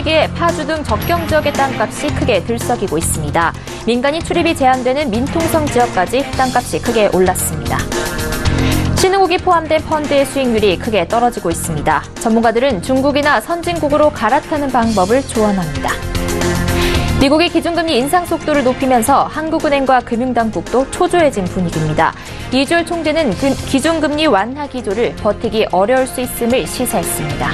분위기에 파주 등 적경 지역의 땅값이 크게 들썩이고 있습니다. 민간인 출입이 제한되는 민통성 지역까지 땅값이 크게 올랐습니다. 신흥국이 포함된 펀드의 수익률이 크게 떨어지고 있습니다. 전문가들은 중국이나 선진국으로 갈아타는 방법을 조언합니다. 미국이 기준금리 인상 속도를 높이면서 한국은행과 금융당국도 초조해진 분위기입니다. 이주열 총재는 기준금리 완화 기조를 버티기 어려울 수 있음을 시사했습니다.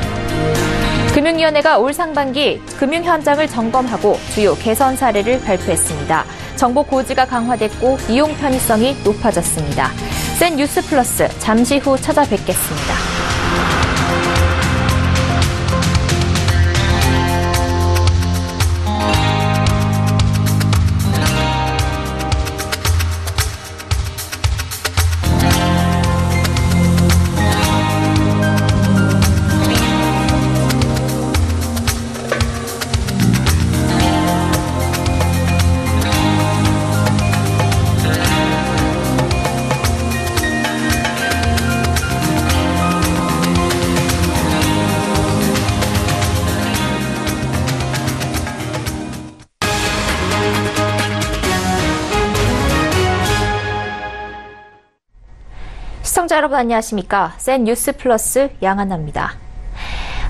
금융위원회가 올 상반기 금융 현장을 점검하고 주요 개선 사례를 발표했습니다. 정보 고지가 강화됐고 이용 편의성이 높아졌습니다. 센 뉴스 플러스 잠시 후 찾아뵙겠습니다. 여러분 안녕하십니까? 센 뉴스 플러스 양한나입니다.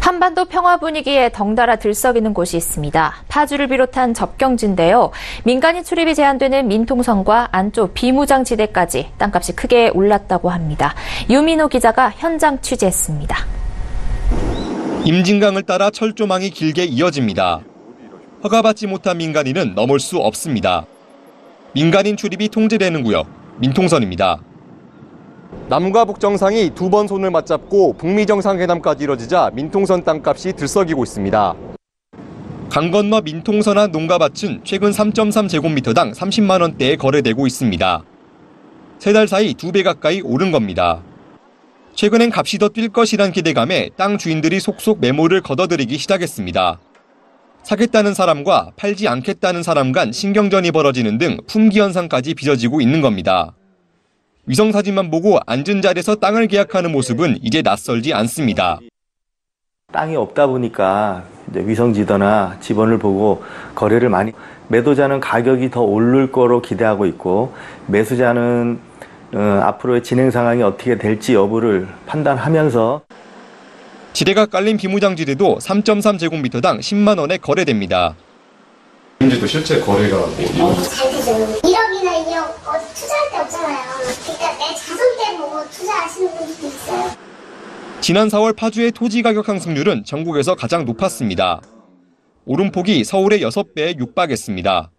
한반도 평화 분위기에 덩달아 들썩이는 곳이 있습니다. 파주를 비롯한 접경지인데요. 민간인 출입이 제한되는 민통성과 안쪽 비무장지대까지 땅값이 크게 올랐다고 합니다. 유민호 기자가 현장 취재했습니다. 임진강을 따라 철조망이 길게 이어집니다. 허가받지 못한 민간인은 넘을 수 없습니다. 민간인 출입이 통제되는 구역, 민통선입니다. 남과 북 정상이 두 번 손을 맞잡고 북미 정상회담까지 이뤄지자 민통선 땅값이 들썩이고 있습니다. 강 건너 민통선 한 농가밭은 최근 3.3제곱미터당 30만 원대에 거래되고 있습니다. 세 달 사이 두 배 가까이 오른 겁니다. 최근엔 값이 더 뛸 것이란 기대감에 땅 주인들이 속속 매물을 걷어들이기 시작했습니다. 사겠다는 사람과 팔지 않겠다는 사람 간 신경전이 벌어지는 등 품귀 현상까지 빚어지고 있는 겁니다. 위성 사진만 보고 앉은 자리에서 땅을 계약하는 모습은 이제 낯설지 않습니다. 땅이 없다 보니까 위성지도나 지번을 보고 거래를 많이 매도자는 가격이 더 오를 거로 기대하고 있고 매수자는 어, 앞으로의 진행 상황이 어떻게 될지 여부를 판단하면서 지대가 깔린 비무장지대도 3.3제곱미터당 10만 원에 거래됩니다. 지도 실제 거래가 뭐 어, 잘 되죠. 1억이나 2억 어디 투자할 데 없잖아요. 그러니까 내 자손 때 보고 투자하시는 분들도 있어요. 지난 4월 파주의 토지 가격 상승률은 전국에서 가장 높았습니다. 오름폭이 서울의 6배에 육박했습니다.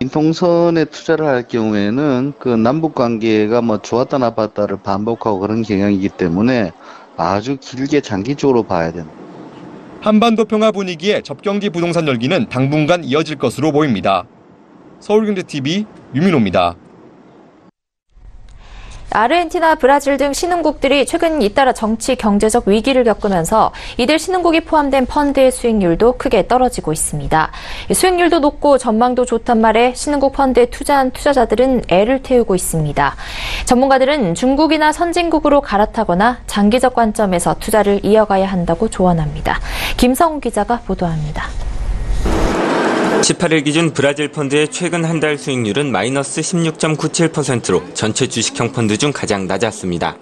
인통선에 투자를 할 경우에는 그 남북 관계가 뭐 좋았다 나빴다를 반복하고 그런 경향이기 때문에 아주 길게 장기적으로 봐야 된다. 한반도 평화 분위기에 접경지 부동산 열기는 당분간 이어질 것으로 보입니다. 서울경제TV 유민호입니다. 아르헨티나, 브라질 등 신흥국들이 최근 잇따라 정치, 경제적 위기를 겪으면서 이들 신흥국이 포함된 펀드의 수익률도 크게 떨어지고 있습니다. 수익률도 높고 전망도 좋단 말에 신흥국 펀드에 투자한 투자자들은 애를 태우고 있습니다. 전문가들은 중국이나 선진국으로 갈아타거나 장기적 관점에서 투자를 이어가야 한다고 조언합니다. 김성훈 기자가 보도합니다. 18일 기준 브라질 펀드의 최근 한 달 수익률은 마이너스 16.97%로 전체 주식형 펀드 중 가장 낮았습니다.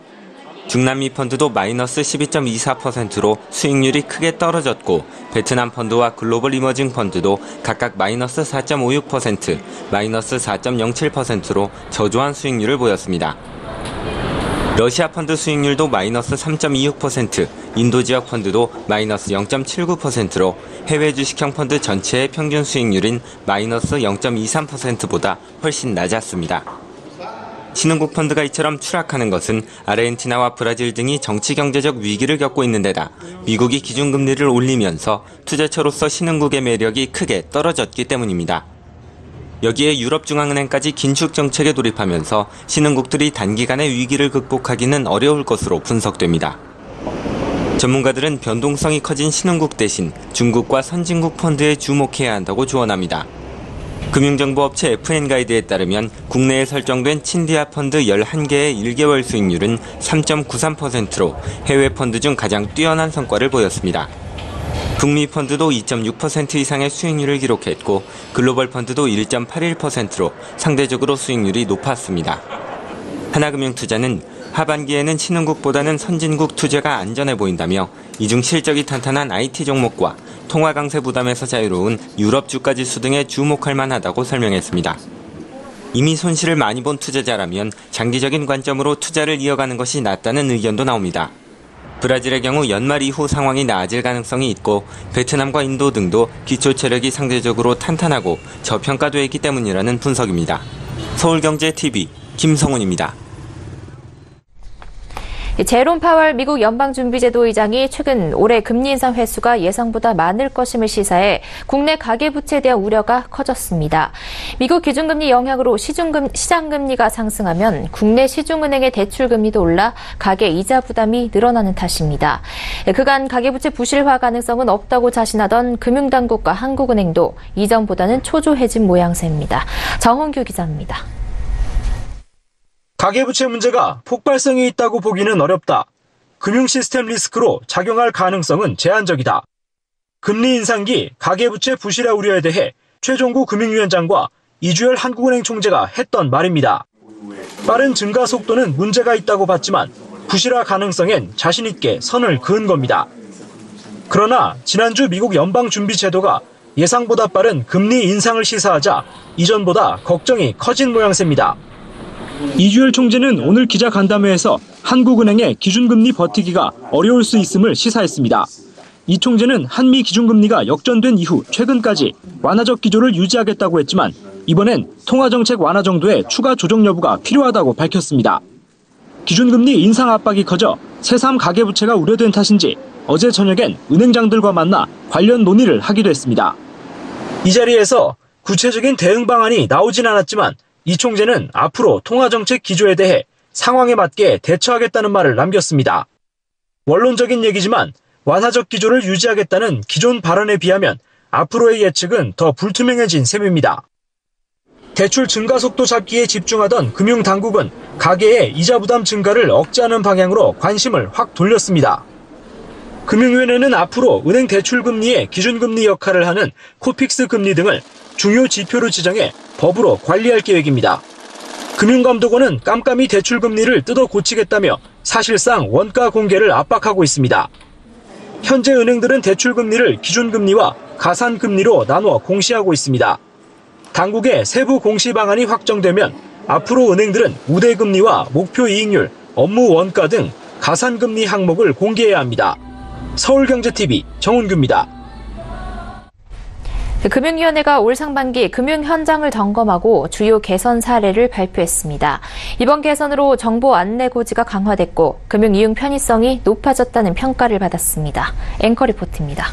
중남미 펀드도 마이너스 12.24%로 수익률이 크게 떨어졌고 베트남 펀드와 글로벌 이머징 펀드도 각각 마이너스 4.56%, 마이너스 4.07%로 저조한 수익률을 보였습니다. 러시아 펀드 수익률도 마이너스 3.26%, 인도 지역 펀드도 마이너스 0.79%로 해외 주식형 펀드 전체의 평균 수익률인 마이너스 0.23%보다 훨씬 낮았습니다. 신흥국 펀드가 이처럼 추락하는 것은 아르헨티나와 브라질 등이 정치 경제적 위기를 겪고 있는 데다 미국이 기준금리를 올리면서 투자처로서 신흥국의 매력이 크게 떨어졌기 때문입니다. 여기에 유럽중앙은행까지 긴축 정책에 돌입하면서 신흥국들이 단기간에 위기를 극복하기는 어려울 것으로 분석됩니다. 전문가들은 변동성이 커진 신흥국 대신 중국과 선진국 펀드에 주목해야 한다고 조언합니다. 금융정보업체 FN가이드에 따르면 국내에 설정된 친디아 펀드 11개의 1개월 수익률은 3.93%로 해외 펀드 중 가장 뛰어난 성과를 보였습니다. 북미 펀드도 2.6% 이상의 수익률을 기록했고 글로벌 펀드도 1.81%로 상대적으로 수익률이 높았습니다. 하나금융투자는 하반기에는 신흥국보다는 선진국 투자가 안전해 보인다며 이중 실적이 탄탄한 IT 종목과 통화 강세 부담에서 자유로운 유럽 주가 지수 등에 주목할 만하다고 설명했습니다. 이미 손실을 많이 본 투자자라면 장기적인 관점으로 투자를 이어가는 것이 낫다는 의견도 나옵니다. 브라질의 경우 연말 이후 상황이 나아질 가능성이 있고 베트남과 인도 등도 기초 체력이 상대적으로 탄탄하고 저평가되어 있기 때문이라는 분석입니다. 서울경제TV 김성훈입니다. 제롬 파월 미국 연방준비제도 의장이 최근 올해 금리 인상 횟수가 예상보다 많을 것임을 시사해 국내 가계부채에 대한 우려가 커졌습니다. 미국 기준금리 영향으로 시중금, 시장금리가 상승하면 국내 시중은행의 대출금리도 올라 가계 이자 부담이 늘어나는 탓입니다. 그간 가계부채 부실화 가능성은 없다고 자신하던 금융당국과 한국은행도 이전보다는 초조해진 모양새입니다. 정홍규 기자입니다. 가계부채 문제가 폭발성이 있다고 보기는 어렵다. 금융 시스템 리스크로 작용할 가능성은 제한적이다. 금리 인상기 가계부채 부실화 우려에 대해 최종구 금융위원장과 이주열 한국은행 총재가 했던 말입니다. 빠른 증가 속도는 문제가 있다고 봤지만 부실화 가능성엔 자신 있게 선을 그은 겁니다. 그러나 지난주 미국 연방준비제도가 예상보다 빠른 금리 인상을 시사하자 이전보다 걱정이 커진 모양새입니다. 이주열 총재는 오늘 기자 간담회에서 한국은행의 기준금리 버티기가 어려울 수 있음을 시사했습니다. 이 총재는 한미 기준금리가 역전된 이후 최근까지 완화적 기조를 유지하겠다고 했지만 이번엔 통화정책 완화 정도의 추가 조정 여부가 필요하다고 밝혔습니다. 기준금리 인상 압박이 커져 새삼 가계부채가 우려된 탓인지 어제 저녁엔 은행장들과 만나 관련 논의를 하기도 했습니다. 이 자리에서 구체적인 대응 방안이 나오진 않았지만 이 총재는 앞으로 통화정책 기조에 대해 상황에 맞게 대처하겠다는 말을 남겼습니다. 원론적인 얘기지만 완화적 기조를 유지하겠다는 기존 발언에 비하면 앞으로의 예측은 더 불투명해진 셈입니다. 대출 증가 속도 잡기에 집중하던 금융당국은 가계의 이자 부담 증가를 억제하는 방향으로 관심을 확 돌렸습니다. 금융위원회는 앞으로 은행 대출 금리의 기준금리 역할을 하는 코픽스 금리 등을 중요 지표로 지정해 법으로 관리할 계획입니다. 금융감독원은 깜깜이 대출금리를 뜯어 고치겠다며 사실상 원가 공개를 압박하고 있습니다. 현재 은행들은 대출금리를 기준금리와 가산금리로 나누어 공시하고 있습니다. 당국의 세부 공시 방안이 확정되면 앞으로 은행들은 우대금리와 목표 이익률, 업무 원가 등 가산금리 항목을 공개해야 합니다. 서울경제TV 정훈규입니다. 금융위원회가 올 상반기 금융 현장을 점검하고 주요 개선 사례를 발표했습니다. 이번 개선으로 정보 안내 고지가 강화됐고 금융 이용 편의성이 높아졌다는 평가를 받았습니다. 앵커 리포트입니다.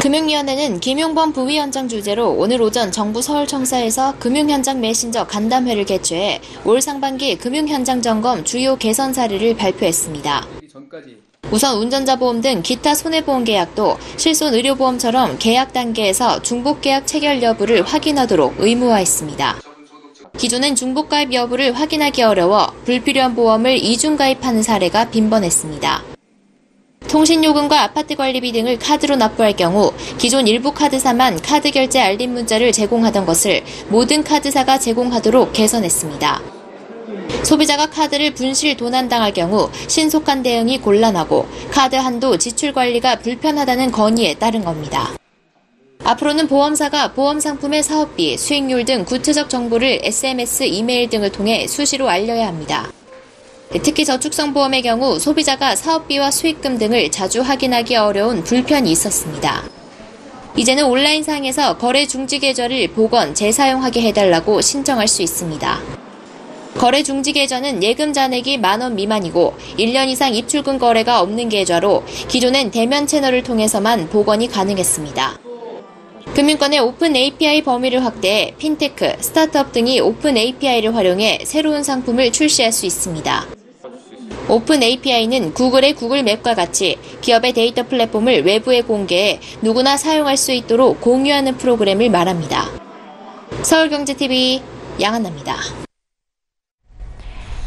금융위원회는 김용범 부위원장 주재로 오늘 오전 정부 서울청사에서 금융현장 메신저 간담회를 개최해 올 상반기 금융현장 점검 주요 개선 사례를 발표했습니다. 우선 운전자 보험 등 기타 손해보험 계약도 실손 의료보험처럼 계약 단계에서 중복계약 체결 여부를 확인하도록 의무화했습니다. 기존엔 중복가입 여부를 확인하기 어려워 불필요한 보험을 이중가입하는 사례가 빈번했습니다. 통신요금과 아파트 관리비 등을 카드로 납부할 경우 기존 일부 카드사만 카드 결제 알림 문자를 제공하던 것을 모든 카드사가 제공하도록 개선했습니다. 소비자가 카드를 분실 도난당할 경우 신속한 대응이 곤란하고 카드 한도 지출 관리가 불편하다는 건의에 따른 겁니다. 앞으로는 보험사가 보험 상품의 사업비, 수익률 등 구체적 정보를 SMS, 이메일 등을 통해 수시로 알려야 합니다. 특히 저축성 보험의 경우 소비자가 사업비와 수익금 등을 자주 확인하기 어려운 불편이 있었습니다. 이제는 온라인상에서 거래 중지 계좌를 복원, 재사용하게 해달라고 신청할 수 있습니다. 거래 중지 계좌는 예금 잔액이 만 원 미만이고 1년 이상 입출금 거래가 없는 계좌로 기존엔 대면 채널을 통해서만 복원이 가능했습니다. 금융권의 오픈 API 범위를 확대해 핀테크, 스타트업 등이 오픈 API를 활용해 새로운 상품을 출시할 수 있습니다. 오픈 API는 구글의 구글 맵과 같이 기업의 데이터 플랫폼을 외부에 공개해 누구나 사용할 수 있도록 공유하는 프로그램을 말합니다. 서울경제TV 양한나입니다.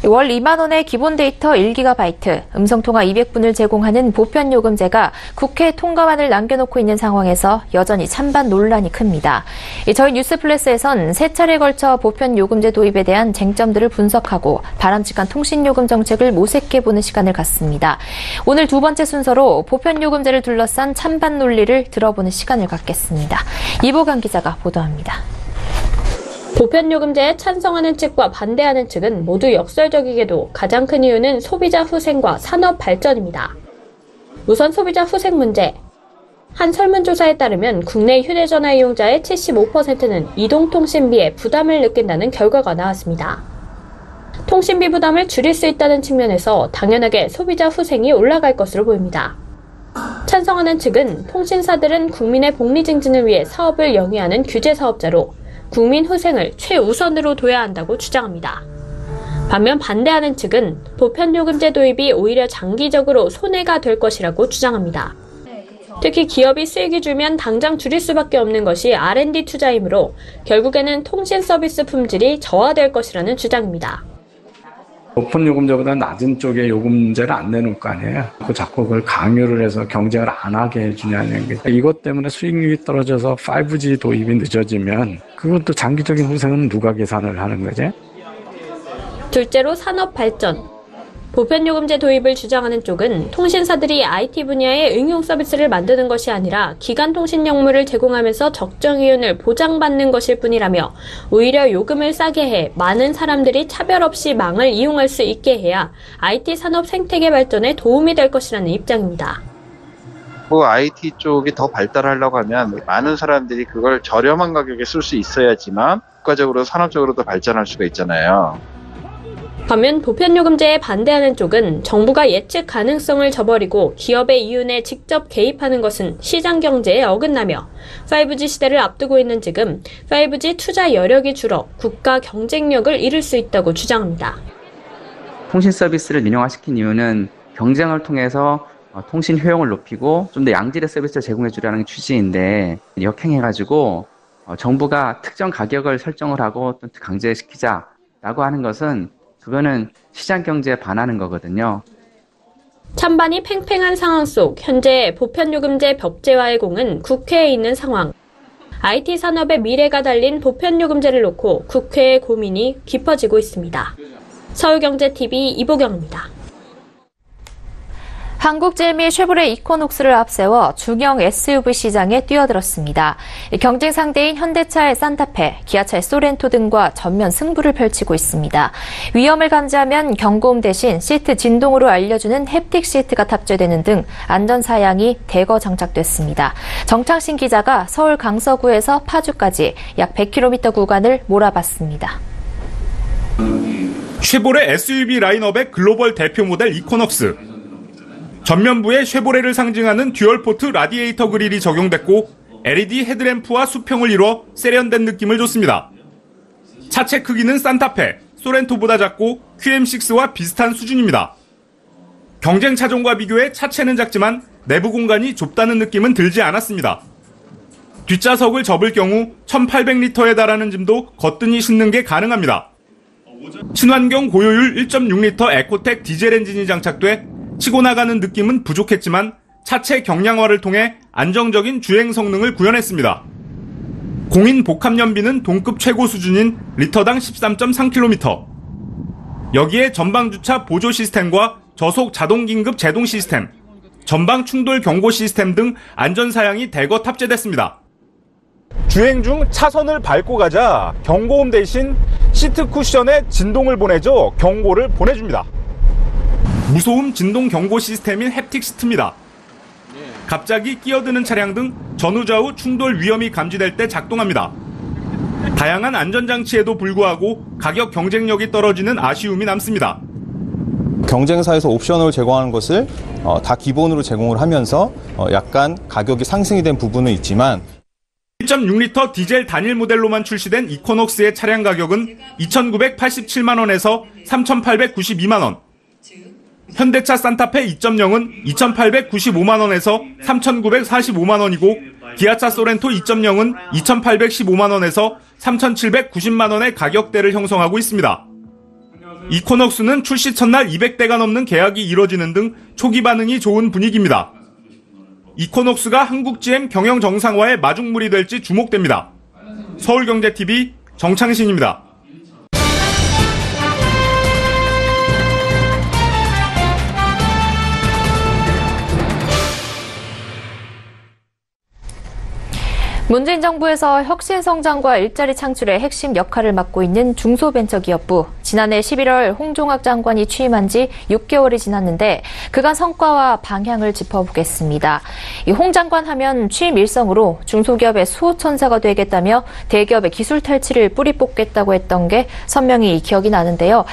월 2만 원의 기본 데이터 1GB, 음성통화 200분을 제공하는 보편 요금제가 국회 통과안을 남겨놓고 있는 상황에서 여전히 찬반 논란이 큽니다. 저희 뉴스플러스에선 세 차례 걸쳐 보편 요금제 도입에 대한 쟁점들을 분석하고 바람직한 통신요금 정책을 모색해보는 시간을 갖습니다. 오늘 두 번째 순서로 보편 요금제를 둘러싼 찬반 논리를 들어보는 시간을 갖겠습니다. 이보강 기자가 보도합니다. 보편요금제에 찬성하는 측과 반대하는 측은 모두 역설적이게도 가장 큰 이유는 소비자 후생과 산업 발전입니다. 우선 소비자 후생 문제. 한 설문조사에 따르면 국내 휴대전화 이용자의 75%는 이동통신비에 부담을 느낀다는 결과가 나왔습니다. 통신비 부담을 줄일 수 있다는 측면에서 당연하게 소비자 후생이 올라갈 것으로 보입니다. 찬성하는 측은 통신사들은 국민의 복리 증진을 위해 사업을 영위하는 규제 사업자로 국민 후생을 최우선으로 둬야 한다고 주장합니다. 반면 반대하는 측은 보편요금제 도입이 오히려 장기적으로 손해가 될 것이라고 주장합니다. 특히 기업이 수익이 줄면 당장 줄일 수밖에 없는 것이 R&D 투자이므로 결국에는 통신 서비스 품질이 저하될 것이라는 주장입니다. 오픈 요금제보다 낮은 쪽에 요금제를 안 내놓을 거 아니에요. 그 자꾸 그걸 강요를 해서 경쟁을 안 하게 해주냐는 게 이것 때문에 수익률이 떨어져서 5G 도입이 늦어지면 그것도 장기적인 후생은 누가 계산을 하는 거지? 둘째로 산업 발전. 보편요금제 도입을 주장하는 쪽은 통신사들이 IT 분야의 응용 서비스를 만드는 것이 아니라 기간 통신 역물을 제공하면서 적정 이윤을 보장받는 것일 뿐이라며 오히려 요금을 싸게 해 많은 사람들이 차별 없이 망을 이용할 수 있게 해야 IT 산업 생태계 발전에 도움이 될 것이라는 입장입니다. 그 IT 쪽이 더 발달하려고 하면 많은 사람들이 그걸 저렴한 가격에 쓸 수 있어야지만 국가적으로 산업적으로도 발전할 수가 있잖아요. 반면 보편요금제에 반대하는 쪽은 정부가 예측 가능성을 저버리고 기업의 이윤에 직접 개입하는 것은 시장 경제에 어긋나며 5G 시대를 앞두고 있는 지금 5G 투자 여력이 줄어 국가 경쟁력을 잃을 수 있다고 주장합니다. 통신 서비스를 민영화시킨 이유는 경쟁을 통해서 통신 효용을 높이고 좀 더 양질의 서비스를 제공해 주려는 취지인데 역행해가지고 정부가 특정 가격을 설정을 하고 강제시키자라고 하는 것은 그거는 시장 경제에 반하는 거거든요. 찬반이 팽팽한 상황 속 현재 보편요금제 법제화의 공은 국회에 있는 상황. IT 산업의 미래가 달린 보편요금제를 놓고 국회의 고민이 깊어지고 있습니다. 서울경제TV 이보경입니다. 한국제미 쉐보레 이코녹스를 앞세워 중형 SUV 시장에 뛰어들었습니다. 경쟁 상대인 현대차의 산타페, 기아차의 소렌토 등과 전면 승부를 펼치고 있습니다. 위험을 감지하면 경고음 대신 시트 진동으로 알려주는 햅틱 시트가 탑재되는 등 안전 사양이 대거 장착됐습니다. 정창신 기자가 서울 강서구에서 파주까지 약 100km 구간을 몰아봤습니다. 쉐보레 SUV 라인업의 글로벌 대표 모델 이코녹스. 전면부에 쉐보레를 상징하는 듀얼포트 라디에이터 그릴이 적용됐고 LED 헤드램프와 수평을 이루어 세련된 느낌을 줬습니다. 차체 크기는 산타페, 소렌토보다 작고 QM6와 비슷한 수준입니다. 경쟁 차종과 비교해 차체는 작지만 내부 공간이 좁다는 느낌은 들지 않았습니다. 뒷좌석을 접을 경우 1800리터에 달하는 짐도 거뜬히 싣는 게 가능합니다. 친환경 고효율 1.6리터 에코텍 디젤 엔진이 장착돼 치고 나가는 느낌은 부족했지만 차체 경량화를 통해 안정적인 주행 성능을 구현했습니다. 공인 복합 연비는 동급 최고 수준인 리터당 13.3km. 여기에 전방 주차 보조 시스템과 저속 자동 긴급 제동 시스템, 전방 충돌 경고 시스템 등 안전 사양이 대거 탑재됐습니다. 주행 중 차선을 밟고 가자 경고음 대신 시트 쿠션에 진동을 보내줘 경고를 보내줍니다. 무소음 진동 경고 시스템인 햅틱 시트입니다. 갑자기 끼어드는 차량 등 전후좌우 충돌 위험이 감지될 때 작동합니다. 다양한 안전장치에도 불구하고 가격 경쟁력이 떨어지는 아쉬움이 남습니다. 경쟁사에서 옵션을 제공하는 것을 어, 다 기본으로 제공을 하면서 어, 약간 가격이 상승이 된 부분은 있지만 1.6리터 디젤 단일 모델로만 출시된 이코녹스의 차량 가격은 2,987만 원에서 3,892만 원, 현대차 산타페 2.0은 2,895만 원에서 3,945만 원이고 기아차 소렌토 2.0은 2,815만 원에서 3,790만 원의 가격대를 형성하고 있습니다. 이코넉스는 출시 첫날 200대가 넘는 계약이 이뤄지는 등 초기 반응이 좋은 분위기입니다. 이코넉스가 한국GM 경영 정상화의 마중물이 될지 주목됩니다. 서울경제TV 정창신입니다. 문재인 정부에서 혁신 성장과 일자리 창출의 핵심 역할을 맡고 있는 중소벤처기업부. 지난해 11월 홍종학 장관이 취임한 지 6개월이 지났는데 그간 성과와 방향을 짚어보겠습니다. 홍 장관 하면 취임 일성으로 중소기업의 수호천사가 되겠다며 대기업의 기술 탈취를 뿌리 뽑겠다고 했던 게 선명히 기억이 나는데요.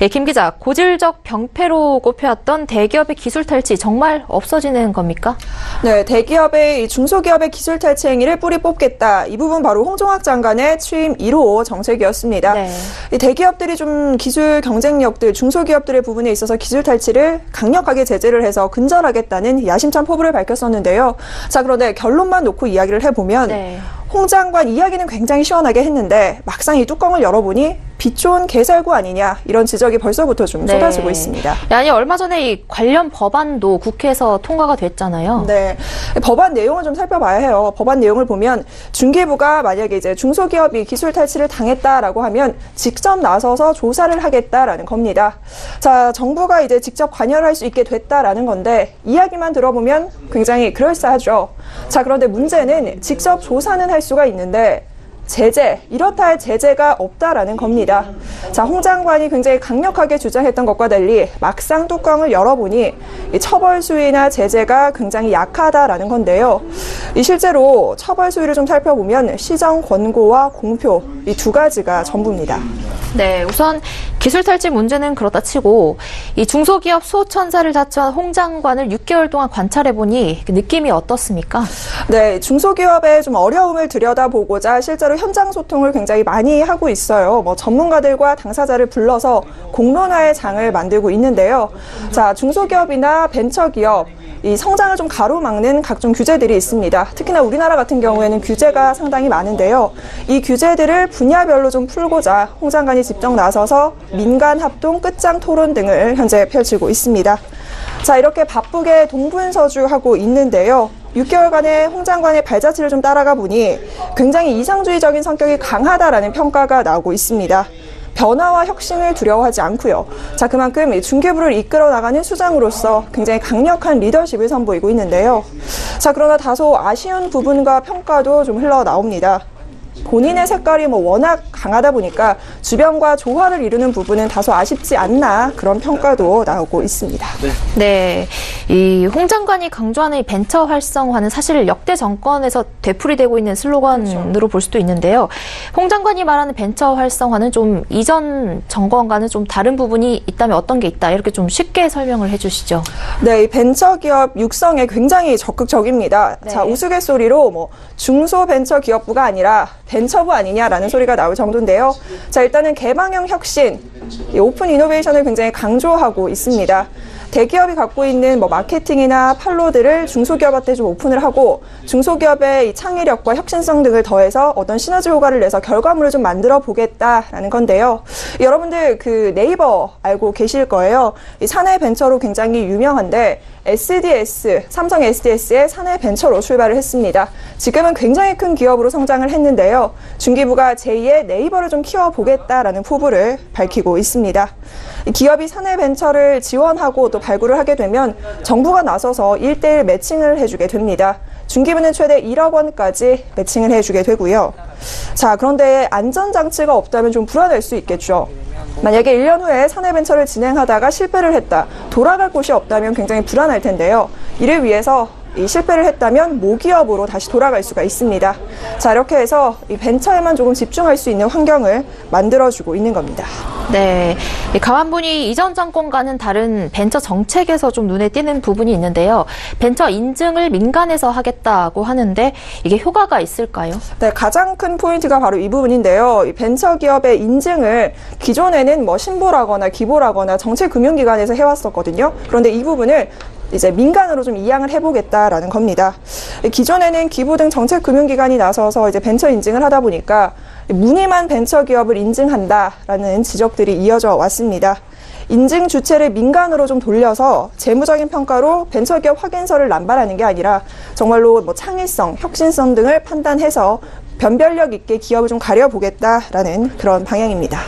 예, 김 기자, 고질적 병폐로 꼽혀왔던 대기업의 기술 탈취 정말 없어지는 겁니까? 네, 대기업의 중소기업의 기술 탈취 행위를 뿌리 뽑겠다. 이 부분 바로 홍종학 장관의 취임 1호 정책이었습니다. 네. 대기업들이 좀 기술 경쟁력들, 중소기업들의 부분에 있어서 기술 탈취를 강력하게 제재를 해서 근절하겠다는 야심찬 포부를 밝혔었는데요. 자, 그런데 결론만 놓고 이야기를 해보면 네. 홍 장관 이야기는 굉장히 시원하게 했는데 막상 이 뚜껑을 열어보니 빛 좋은 개살구 아니냐 이런 지적이 벌써부터 좀 네. 쏟아지고 있습니다. 아니 얼마 전에 이 관련 법안도 국회에서 통과가 됐잖아요. 네, 법안 내용을 좀 살펴봐야 해요. 법안 내용을 보면 중개부가 만약에 이제 중소기업이 기술 탈취를 당했다라고 하면 직접 나서서 조사를 하겠다라는 겁니다. 자, 정부가 이제 직접 관여를 할 수 있게 됐다라는 건데 이야기만 들어보면 굉장히 그럴싸하죠. 자, 그런데 문제는 직접 조사는 할 수가 있는데 제재, 이렇다 할 제재가 없다라는 겁니다. 자, 홍 장관이 굉장히 강력하게 주장했던 것과 달리 막상 뚜껑을 열어보니 처벌 수위나 제재가 굉장히 약하다라는 건데요. 이 실제로 처벌 수위를 좀 살펴보면 시정 권고와 공표 이 두 가지가 전부입니다. 네, 우선 기술 탈취 문제는 그렇다 치고 이 중소기업 수호천사를 자처한 홍 장관을 6개월 동안 관찰해 보니 그 느낌이 어떻습니까? 네, 중소기업의 좀 어려움을 들여다보고자 실제로 현장 소통을 굉장히 많이 하고 있어요. 뭐 전문가들과 당사자를 불러서 공론화의 장을 만들고 있는데요. 자, 중소기업이나 벤처기업 이 성장을 좀 가로막는 각종 규제들이 있습니다. 특히나 우리나라 같은 경우에는 규제가 상당히 많은데요. 이 규제들을 분야별로 좀 풀고자 홍 장관이 직접 나서서 민간 합동 끝장 토론 등을 현재 펼치고 있습니다. 자, 이렇게 바쁘게 동분서주하고 있는데요. 6개월간의 홍 장관의 발자취를 좀 따라가 보니 굉장히 이상주의적인 성격이 강하다라는 평가가 나오고 있습니다. 변화와 혁신을 두려워하지 않고요. 자, 그만큼 중개부를 이끌어 나가는 수장으로서 굉장히 강력한 리더십을 선보이고 있는데요. 자, 그러나 다소 아쉬운 부분과 평가도 좀 흘러나옵니다. 본인의 색깔이 뭐 워낙 강하다 보니까 주변과 조화를 이루는 부분은 다소 아쉽지 않나 그런 평가도 나오고 있습니다. 네. 이 홍 장관이 강조하는 벤처 활성화는 사실 역대 정권에서 되풀이되고 있는 슬로건으로 그렇죠. 볼 수도 있는데요. 홍 장관이 말하는 벤처 활성화는 좀 이전 정권과는 좀 다른 부분이 있다면 어떤 게 있다 이렇게 좀 쉽게 설명을 해주시죠. 네, 이 벤처 기업 육성에 굉장히 적극적입니다. 네. 자 우스갯소리로 뭐 중소 벤처 기업부가 아니라 벤처부 아니냐라는 소리가 나올 정도인데요. 자, 일단은 개방형 혁신, 오픈 이노베이션을 굉장히 강조하고 있습니다. 대기업이 갖고 있는 뭐 마케팅이나 판로들을 중소기업한테 좀 오픈을 하고 중소기업의 이 창의력과 혁신성 등을 더해서 어떤 시너지 효과를 내서 결과물을 좀 만들어 보겠다라는 건데요. 여러분들 그 네이버 알고 계실 거예요. 이 사내 벤처로 굉장히 유명한데 SDS, 삼성 SDS의 사내 벤처로 출발을 했습니다. 지금은 굉장히 큰 기업으로 성장을 했는데요. 중기부가 제2의 네이버를 좀 키워보겠다라는 포부를 밝히고 있습니다. 기업이 사내 벤처를 지원하고 또 발굴을 하게 되면 정부가 나서서 1대1 매칭을 해주게 됩니다. 중기부는 최대 1억 원까지 매칭을 해주게 되고요. 자, 그런데 안전장치가 없다면 좀 불안할 수 있겠죠. 만약에 1년 후에 사내벤처를 진행하다가 실패를 했다. 돌아갈 곳이 없다면 굉장히 불안할 텐데요. 이를 위해서 이 실패를 했다면 모기업으로 다시 돌아갈 수가 있습니다. 자, 이렇게 해서 이 벤처에만 조금 집중할 수 있는 환경을 만들어주고 있는 겁니다. 네. 가만보니 이전 정권과는 다른 벤처 정책에서 좀 눈에 띄는 부분이 있는데요. 벤처 인증을 민간에서 하겠다고 하는데 이게 효과가 있을까요? 네, 가장 큰 포인트가 바로 이 부분인데요. 이 벤처 기업의 인증을 기존에는 뭐 신보라거나 기보라거나 정책금융기관에서 해왔었거든요. 그런데 이 부분을 이제 민간으로 좀 이양을 해보겠다라는 겁니다. 기존에는 기부 등 정책 금융기관이 나서서 이제 벤처 인증을 하다 보니까 무늬만 벤처 기업을 인증한다라는 지적들이 이어져 왔습니다. 인증 주체를 민간으로 좀 돌려서 재무적인 평가로 벤처기업 확인서를 남발하는 게 아니라 정말로 뭐 창의성, 혁신성 등을 판단해서 변별력 있게 기업을 좀 가려보겠다라는 그런 방향입니다.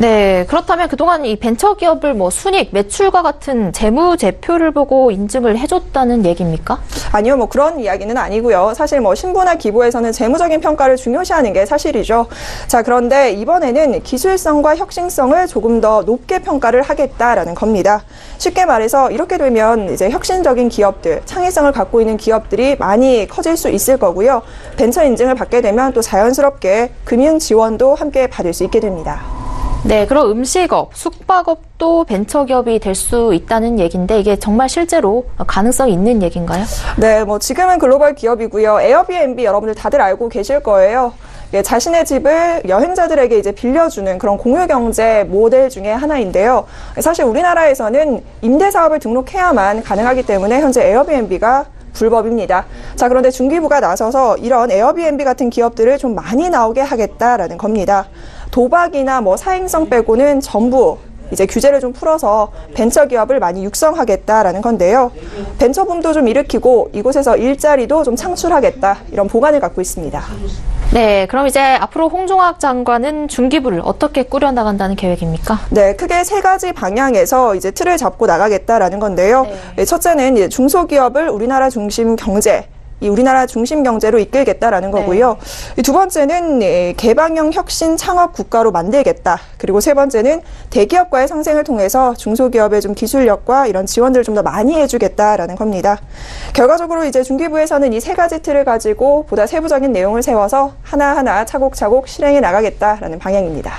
네, 그렇다면 그동안 이 벤처 기업을 뭐 순익, 매출과 같은 재무 제표를 보고 인증을 해줬다는 얘기입니까? 아니요, 뭐 그런 이야기는 아니고요. 사실 뭐 신부나 기부에서는 재무적인 평가를 중요시하는 게 사실이죠. 자, 그런데 이번에는 기술성과 혁신성을 조금 더 높게 평가를 하겠다라는 겁니다. 쉽게 말해서 이렇게 되면 이제 혁신적인 기업들, 창의성을 갖고 있는 기업들이 많이 커질 수 있을 거고요. 벤처 인증을 받게 되면 또 자연스럽게 금융 지원도 함께 받을 수 있게 됩니다. 네, 그럼 음식업, 숙박업도 벤처기업이 될 수 있다는 얘기인데 이게 정말 실제로 가능성이 있는 얘기인가요? 네, 뭐 지금은 글로벌 기업이고요. 에어비앤비 여러분들 다들 알고 계실 거예요. 예, 자신의 집을 여행자들에게 이제 빌려주는 그런 공유 경제 모델 중에 하나인데요. 사실 우리나라에서는 임대 사업을 등록해야만 가능하기 때문에 현재 에어비앤비가 불법입니다. 자, 그런데 중기부가 나서서 이런 에어비앤비 같은 기업들을 좀 많이 나오게 하겠다라는 겁니다. 도박이나 뭐 사행성 빼고는 전부 이제 규제를 좀 풀어서 벤처 기업을 많이 육성하겠다라는 건데요. 벤처 붐도 좀 일으키고 이곳에서 일자리도 좀 창출하겠다 이런 보관을 갖고 있습니다. 네, 그럼 이제 앞으로 홍종학 장관은 중기부를 어떻게 꾸려나간다는 계획입니까? 네, 크게 세 가지 방향에서 이제 틀을 잡고 나가겠다라는 건데요. 네. 첫째는 중소기업을 우리나라 중심 경제 이 우리나라 중심 경제로 이끌겠다라는 거고요. 네. 두 번째는 예, 개방형 혁신 창업 국가로 만들겠다. 그리고 세 번째는 대기업과의 상생을 통해서 중소기업의 좀 기술력과 이런 지원들을 좀 더 많이 해주겠다라는 겁니다. 결과적으로 이제 중기부에서는 이 세 가지 틀을 가지고 보다 세부적인 내용을 세워서 하나하나 차곡차곡 실행해 나가겠다라는 방향입니다.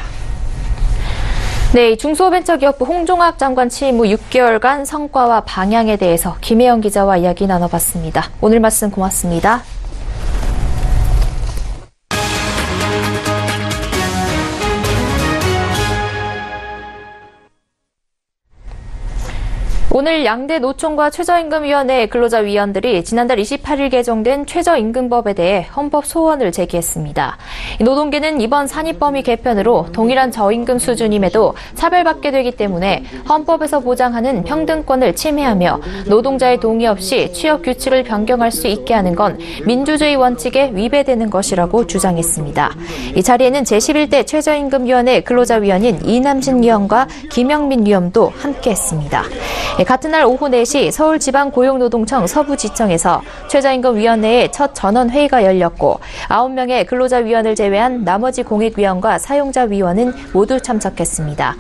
네, 중소벤처기업부 홍종학 장관 취임 후 6개월간 성과와 방향에 대해서 김혜영 기자와 이야기 나눠봤습니다. 오늘 말씀 고맙습니다. 오늘 양대 노총과 최저임금위원회 근로자 위원들이 지난달 28일 개정된 최저임금법에 대해 헌법 소원을 제기했습니다. 노동계는 이번 산입범위 개편으로 동일한 저임금 수준임에도 차별받게 되기 때문에 헌법에서 보장하는 평등권을 침해하며 노동자의 동의 없이 취업 규칙을 변경할 수 있게 하는 건 민주주의 원칙에 위배되는 것이라고 주장했습니다. 이 자리에는 제11대 최저임금위원회 근로자 위원인 이남진 위원과 김영민 위원도 함께했습니다. 네, 같은 날 오후 4시 서울지방고용노동청 서부지청에서 최저임금위원회의 첫 전원회의가 열렸고 9명의 근로자위원을 제외한 나머지 공익위원과 사용자위원은 모두 참석했습니다.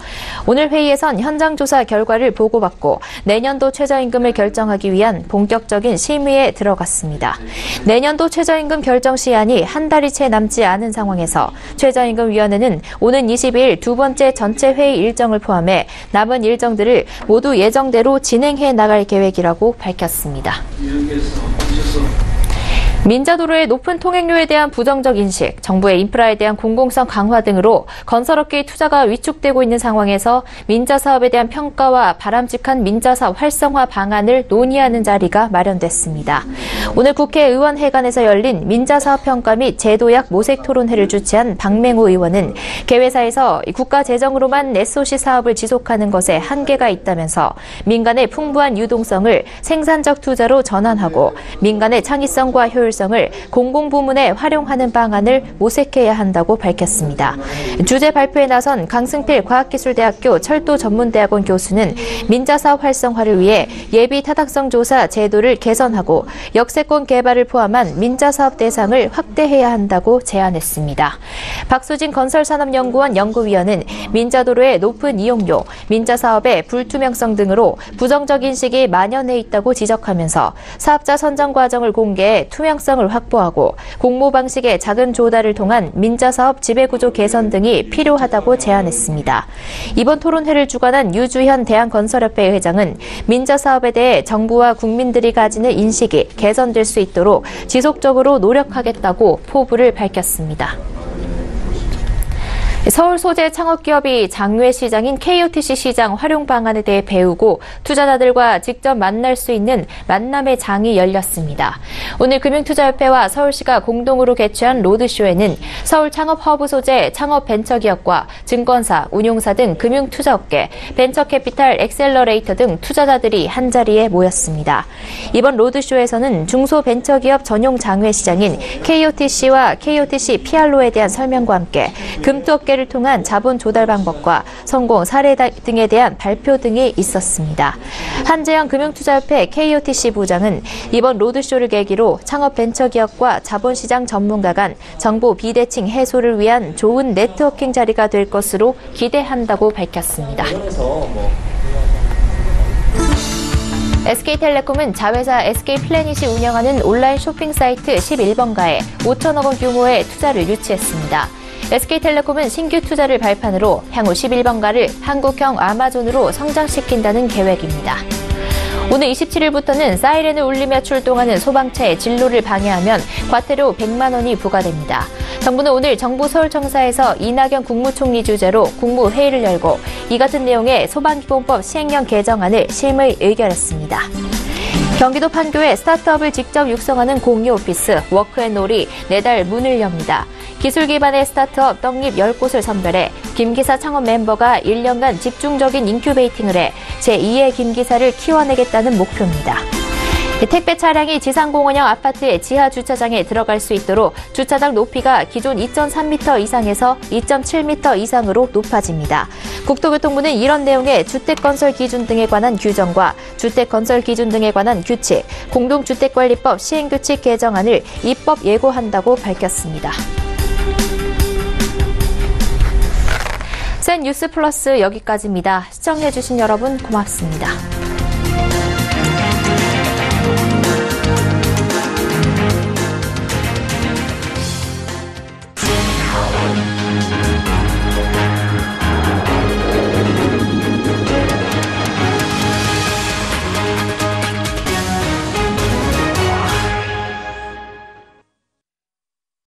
오늘 회의에선 현장 조사 결과를 보고받고 내년도 최저임금을 결정하기 위한 본격적인 심의에 들어갔습니다. 내년도 최저임금 결정 시한이 한 달이 채 남지 않은 상황에서 최저임금위원회는 오는 22일 두 번째 전체 회의 일정을 포함해 남은 일정들을 모두 예정대로 진행해 나갈 계획이라고 밝혔습니다. 민자도로의 높은 통행료에 대한 부정적 인식, 정부의 인프라에 대한 공공성 강화 등으로 건설업계의 투자가 위축되고 있는 상황에서 민자 사업에 대한 평가와 바람직한 민자 사업 활성화 방안을 논의하는 자리가 마련됐습니다. 오늘 국회의원회관에서 열린 민자 사업 평가 및 제도약 모색 토론회를 주최한 박맹우 의원은 개회사에서 국가 재정으로만 SOC 사업을 지속하는 것에 한계가 있다면서 민간의 풍부한 유동성을 생산적 투자로 전환하고 민간의 창의성과 효율 효율성을 공공부문에 활용하는 방안을 모색해야 한다고 밝혔습니다. 주제 발표에 나선 강승필 과학기술대학교 철도전문대학원 교수는 민자사업 활성화를 위해 예비 타당성 조사 제도를 개선하고 역세권 개발을 포함한 민자사업 대상을 확대해야 한다고 제안했습니다. 박수진 건설산업연구원 연구위원은 민자도로의 높은 이용료, 민자사업의 불투명성 등으로 부정적 인식이 만연해 있다고 지적하면서 사업자 선정 과정을 공개해 투명 투명성을 확보하고 공모 방식의 작은 조달을 통한 민자사업 지배구조 개선 등이 필요하다고 제안했습니다. 이번 토론회를 주관한 유주현 대한건설협회 회장은 민자사업에 대해 정부와 국민들이 가지는 인식이 개선될 수 있도록 지속적으로 노력하겠다고 포부를 밝혔습니다. 서울 소재 창업기업이 장외 시장인 KOTC 시장 활용 방안에 대해 배우고 투자자들과 직접 만날 수 있는 만남의 장이 열렸습니다. 오늘 금융투자협회와 서울시가 공동으로 개최한 로드쇼에는 서울 창업 허브 소재 창업 벤처기업과 증권사, 운용사 등 금융투자업계, 벤처캐피탈 엑셀러레이터 등 투자자들이 한자리에 모였습니다. 이번 로드쇼에서는 중소벤처기업 전용 장외 시장인 KOTC와 KOTC PR로에 대한 설명과 함께 금투업계 업계를 통한 자본 조달 방법과 성공 사례 등에 대한 발표 등이 있었습니다. 한재영 금융투자협회 KOTC 부장은 이번 로드쇼를 계기로 창업 벤처기업과 자본시장 전문가 간 정보 비대칭 해소를 위한 좋은 네트워킹 자리가 될 것으로 기대한다고 밝혔습니다. SK텔레콤은 자회사 SK플래닛이 운영하는 온라인 쇼핑 사이트 11번가에 5천억 원 규모의 투자를 유치했습니다. SK텔레콤은 신규 투자를 발판으로 향후 11번가를 한국형 아마존으로 성장시킨다는 계획입니다. 오늘 27일부터는 사이렌을 울리며 출동하는 소방차의 진로를 방해하면 과태료 100만 원이 부과됩니다. 정부는 오늘 정부 서울청사에서 이낙연 국무총리 주재로 국무회의를 열고 이 같은 내용의 소방기본법 시행령 개정안을 심의 의결했습니다. 경기도 판교에 스타트업을 직접 육성하는 공유 오피스 워크앤놀이 내달 문을 엽니다. 기술 기반의 스타트업 떡잎 10곳을 선별해 김기사 창업 멤버가 1년간 집중적인 인큐베이팅을 해 제2의 김기사를 키워내겠다는 목표입니다. 택배 차량이 지상공원형 아파트의 지하 주차장에 들어갈 수 있도록 주차장 높이가 기존 2.3m 이상에서 2.7m 이상으로 높아집니다. 국토교통부는 이런 내용의 주택건설 기준 등에 관한 규정과 주택건설 기준 등에 관한 규칙, 공동주택관리법 시행규칙 개정안을 입법 예고한다고 밝혔습니다. 센 뉴스 플러스 여기까지입니다. 시청해주신 여러분 고맙습니다.